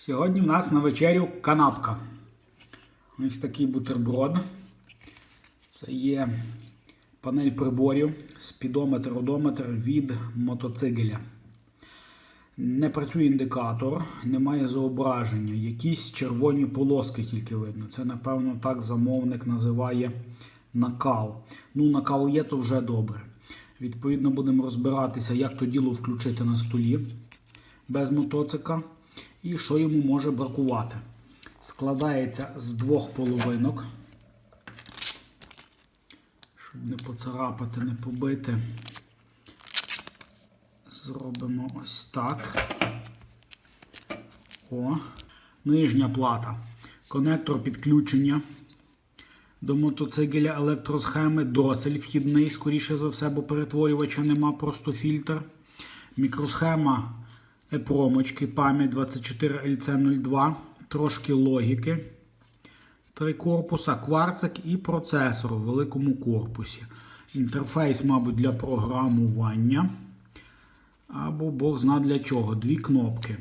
Сьогодні в нас на вечерю канапка. Ось такий бутерброд. Це є панель приборів, спідометр, одометр від мотоцигеля. Не працює індикатор, немає зображення. Якісь червоні полоски тільки видно. Це, напевно, так замовник називає накал. Ну, накал є, то вже добре. Відповідно, будемо розбиратися, як то діло включити на столі без мотоцика і що йому може бракувати. Складається з двох половинок. Щоб не поцарапати, не побити. Зробимо ось так. О, нижня плата. Конектор підключення до мотоцикля електросхеми, дросель вхідний, скоріше за все, бо перетворювача нема, просто фільтр. Мікросхема епромочки, пам'ять 24LC02, трошки логіки. Три корпуса, кварцик і процесор у великому корпусі. Інтерфейс, мабуть, для програмування. Або Бог зна для чого. Дві кнопки.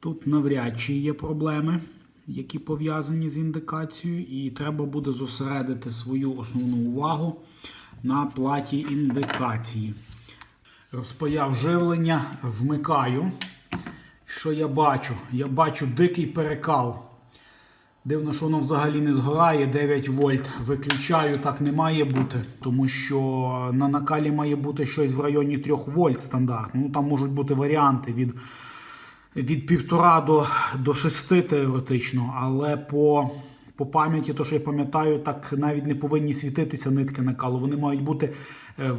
Тут навряд чи є проблеми, які пов'язані з індикацією, і треба буде зосередити свою основну увагу на платі індикації. Розпаяв живлення, вмикаю. Що я бачу? Я бачу дикий перекал. Дивно, що воно взагалі не згорає 9 вольт. Виключаю, так не має бути, тому що на накалі має бути щось в районі 3 вольт стандартно. Ну там можуть бути варіанти від від 1,5 до, до 6 теоретично, але по по пам'яті, то що я пам'ятаю, так навіть не повинні світитися нитки накалу. Вони мають бути е,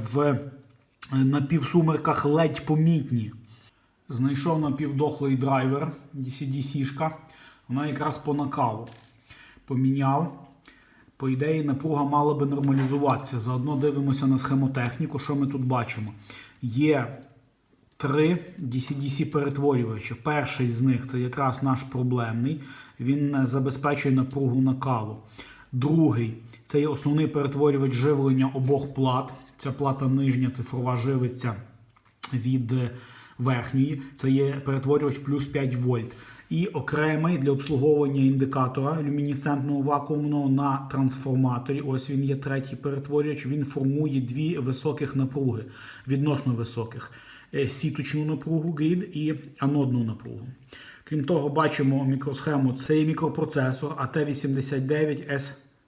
в напівсумерках ледь помітні. Знайшов напівдохлий драйвер DC-DC-шка. Вона якраз по накалу. Поміняв. По ідеї, напруга мала би нормалізуватися. Заодно дивимося на схемотехніку, що ми тут бачимо. Є три DC-DC перетворювачі. Перший з них це якраз наш проблемний. Він забезпечує напругу накалу. Другий це є основний перетворювач живлення обох плат. Ця плата нижня цифрова живиться від верхньої. Це є перетворювач плюс 5 вольт. І окремий для обслуговування індикатора люмінесцентного вакуумного на трансформаторі. Ось він є третій перетворювач. Він формує дві високих напруги, відносно високих: сіточну напругу грід і анодну напругу. Крім того, бачимо мікросхему. Це є мікропроцесор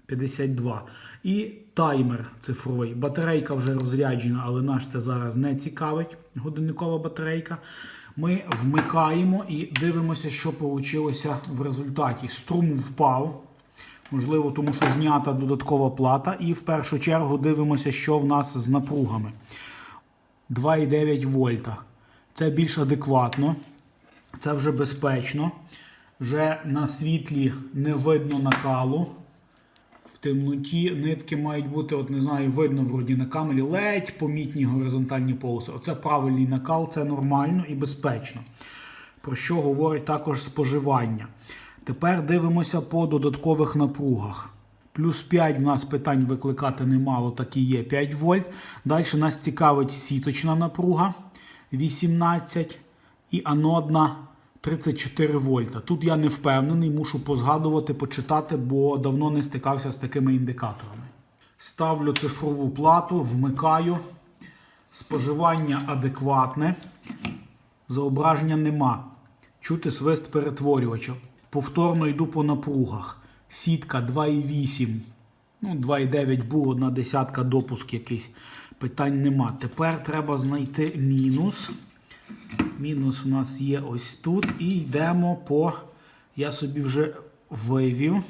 AT89S52. І таймер цифровий. Батарейка вже розряджена, але наш це зараз не цікавить. Годинникова батарейка. Ми вмикаємо і дивимося, що вийшло в результаті. Струм впав. Можливо, тому що знята додаткова плата. І в першу чергу дивимося, що в нас з напругами. 2,9 вольта. Це більш адекватно. Це вже безпечно. Вже на світлі не видно накалу. В темноті нитки мають бути, от не знаю, видно вроді на камері, ледь помітні горизонтальні полоси. Оце правильний накал, це нормально і безпечно. Про що говорить також споживання. Тепер дивимося по додаткових напругах. Плюс 5 в нас питань викликати немало, так і є 5 вольт. Далі нас цікавить сіточна напруга 18 і анодна 34 вольта. Тут я не впевнений, мушу позгадувати, почитати, бо давно не стикався з такими індикаторами. Ставлю цифрову плату, вмикаю. Споживання адекватне. Заображення нема. Чути свист перетворювача. Повторно йду по напругах. Сітка 2,8. Ну, 2,9 був, одна десятка допуск якийсь. Питань нема. Тепер треба знайти мінус. Мінус у нас є ось тут. І йдемо по. Я собі вже вивів.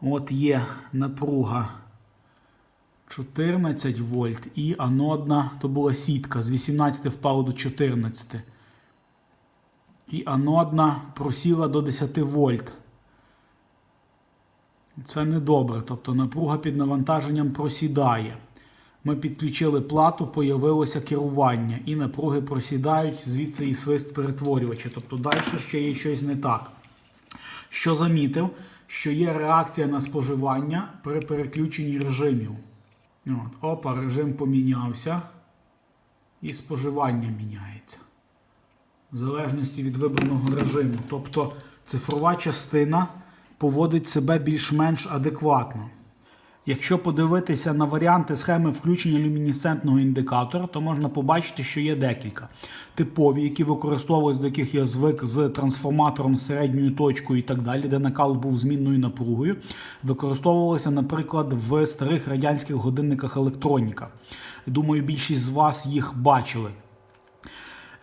От є напруга 14 вольт і анодна, то була сітка. З 18 впало до 14. І анодна просіла до 10 вольт. Це недобре. Тобто напруга під навантаженням просідає. Ми підключили плату, появилося керування, і напруги просідають, звідси і свист перетворювача. Тобто далі ще є щось не так. Що замітив, що є реакція на споживання при переключенні режимів. От, Опа, режим помінявся. І споживання міняється. в залежності від вибраного режиму. Тобто цифрова частина поводить себе більш-менш адекватно. Якщо подивитися на варіанти схеми включення люмінесцентного індикатора, то можна побачити, що є декілька. Типові, які використовуються, до яких я звик з трансформатором середньою точкою і так далі, де накал був змінною напругою, використовувалися, наприклад, в старих радянських годинниках електроніка. Думаю, більшість з вас їх бачили.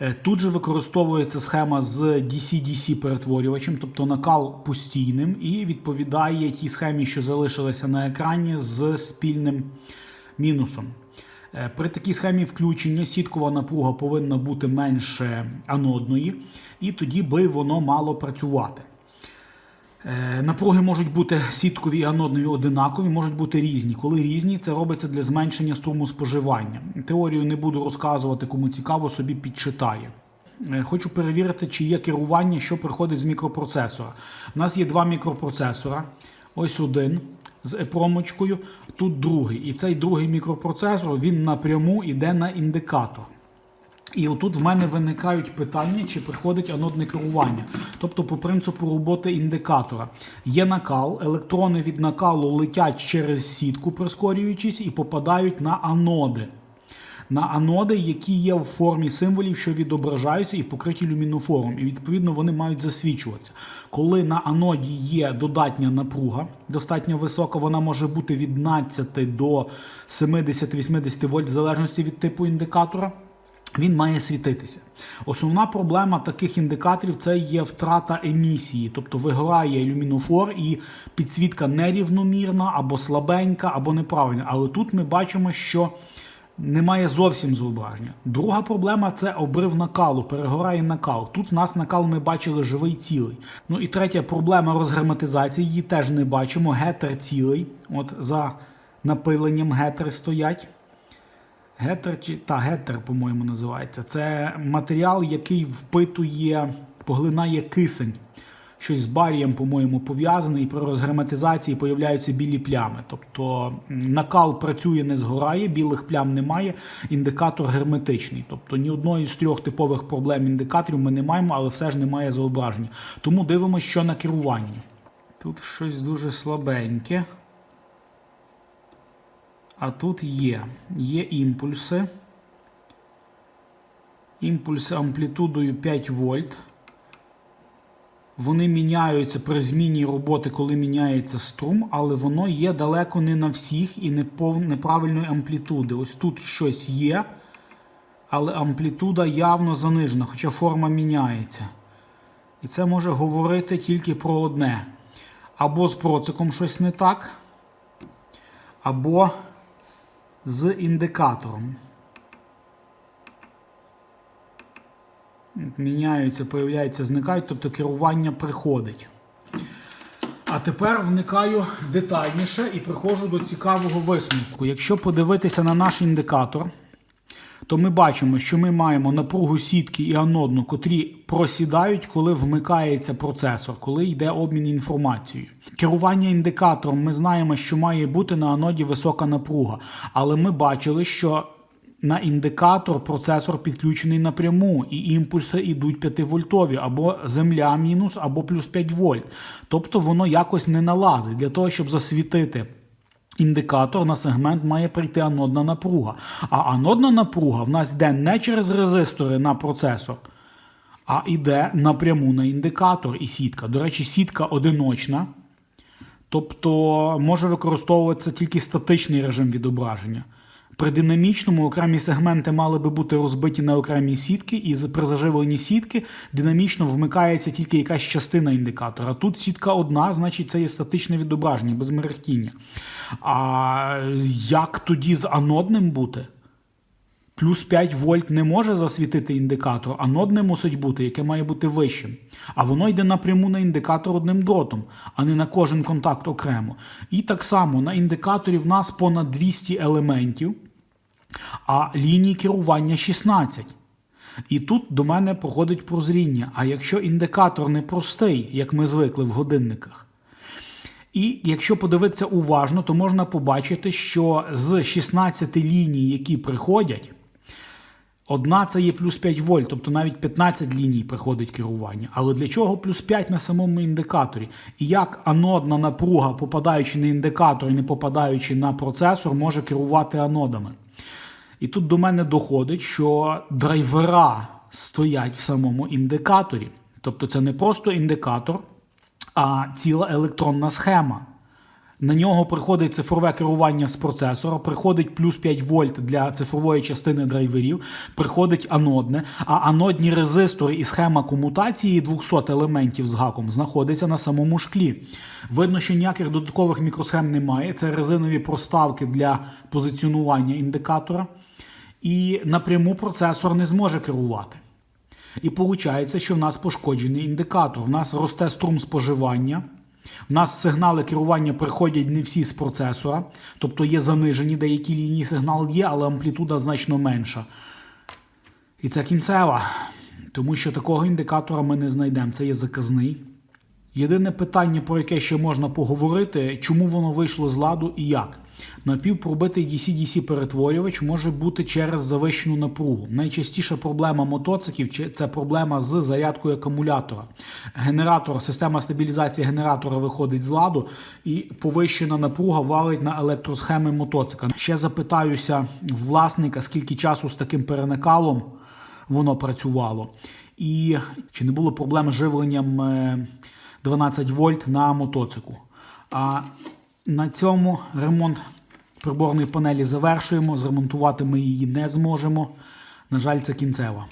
Е, Тут же використовується схема з DC-DC перетворювачем, тобто накал постійним, і відповідає тій схемі, що залишилася на екрані з спільним мінусом. Е, При такій схемі включення сіткова напруга повинна бути менше анодної, і тоді би воно мало працювати. Е, Напруги можуть бути сіткові і анодної одинакові, можуть бути різні. Коли різні, це робиться для зменшення струму споживання. Теорію не буду розказувати, кому цікаво, собі підчитає. Е, Хочу перевірити, чи є керування, що приходить з мікропроцесора. У нас є два мікропроцесора. Ось один з епромочкою, тут другий. І цей другий мікропроцесор він напряму йде на індикатор. І отут в мене виникають питання, чи приходить анодне керування. Тобто, по принципу роботи індикатора. Є накал, електрони від накалу летять через сітку, прискорюючись, і попадають на аноди. На аноди, які є в формі символів, що відображаються і покриті люмінофором. І відповідно вони мають засвічуватися. Коли на аноді є додатня напруга, достатньо висока, вона може бути від 12 до 70-80 вольт, в залежності від типу індикатора. Він має світитися. Основна проблема таких індикаторів це є втрата емісії, тобто вигорає люмінофор і підсвітка нерівномірна або слабенька, або неправильна. Але тут ми бачимо, що немає зовсім зображення. Друга проблема це обрив накалу, перегорає накал. Тут в нас накал ми бачили живий цілий. Ну і третя проблема розгерметизації, її теж не бачимо. Гетер цілий. От за напиленням гетери стоять. Гетер чи та гетер, по-моєму, називається. Це матеріал, який впитує, поглинає кисень. Щось з барієм, по-моєму, пов'язаний, і при розгерметизації появляються білі плями. Тобто накал працює, не згорає, білих плям немає, індикатор герметичний. Тобто ні одної з трьох типових проблем індикаторів ми не маємо, але все ж немає зображення. Тому дивимося, що на керуванні. Тут щось дуже слабеньке. А тут є. Є імпульси. Імпульси амплітудою 5 вольт. Вони міняються при зміні роботи, коли міняється струм, але воно є далеко не на всіх і не пов... неправильної амплітуди. Ось тут щось є, але амплітуда явно занижена, хоча форма міняється. І це може говорити тільки про одне. Або з проциком щось не так, або з індикатором. Міняються, появляються, зникають, тобто керування приходить. А тепер вникаю детальніше і приходжу до цікавого висновку. Якщо подивитися на наш індикатор, то ми бачимо, що ми маємо напругу сітки і анодну, котрі просідають, коли вмикається процесор, коли йде обмін інформацією. Керування індикатором ми знаємо, що має бути на аноді висока напруга, але ми бачили, що на індикатор процесор підключений напряму, і імпульси йдуть 5 вольтові, або земля мінус, або плюс 5 вольт. Тобто воно якось не налазить для того, щоб засвітити. Індикатор на сегмент має прийти анодна напруга. А анодна напруга в нас йде не через резистори на процесор, а йде напряму на індикатор і сітка. До речі, сітка одиночна, тобто може використовуватися тільки статичний режим відображення. При динамічному окремі сегменти мали би бути розбиті на окремі сітки, і при заживленні сітки динамічно вмикається тільки якась частина індикатора. Тут сітка одна, значить це є статичне відображення без мерехтіння. А як тоді з анодним бути? Плюс 5 вольт не може засвітити індикатор, анодне мусить бути, яке має бути вищим. А воно йде напряму на індикатор одним дротом, а не на кожен контакт окремо. І так само на індикаторі в нас понад 200 елементів, а ліній керування 16. І тут до мене проходить прозріння. А якщо індикатор не простий, як ми звикли в годинниках, і якщо подивитися уважно, то можна побачити, що з 16 ліній, які приходять, Одна це є плюс 5 вольт, тобто навіть 15 ліній приходить керування. Але для чого плюс 5 на самому індикаторі? І як анодна напруга, попадаючи на індикатор і не попадаючи на процесор, може керувати анодами? І тут до мене доходить, що драйвера стоять в самому індикаторі. Тобто це не просто індикатор, а ціла електронна схема. На нього приходить цифрове керування з процесора, приходить плюс 5 вольт для цифрової частини драйверів, приходить анодне, а анодні резистори і схема комутації 200 елементів з гаком знаходиться на самому шклі. Видно, що ніяких додаткових мікросхем немає. Це резинові проставки для позиціонування індикатора. І напряму процесор не зможе керувати. І виходить, що в нас пошкоджений індикатор. В нас росте струм споживання. В нас сигнали керування приходять не всі з процесора, тобто є занижені деякі лінії сигнал є, але амплітуда значно менша. І це кінцева, тому що такого індикатора ми не знайдемо. Це є заказний. Єдине питання, про яке ще можна поговорити, чому воно вийшло з ладу і як. Напівпробитий DC-DC перетворювач може бути через завищену напругу. Найчастіша проблема мотоциклів це проблема з зарядкою акумулятора. Генератор, система стабілізації генератора виходить з ладу, і повищена напруга валить на електросхеми мотоцикла. Ще запитаюся власника, скільки часу з таким переникалом воно працювало, і чи не було проблем з живленням е, 12 вольт на мотоциклу. А на цьому ремонт приборної панелі завершуємо. Зремонтувати ми її не зможемо. На жаль, це кінцева.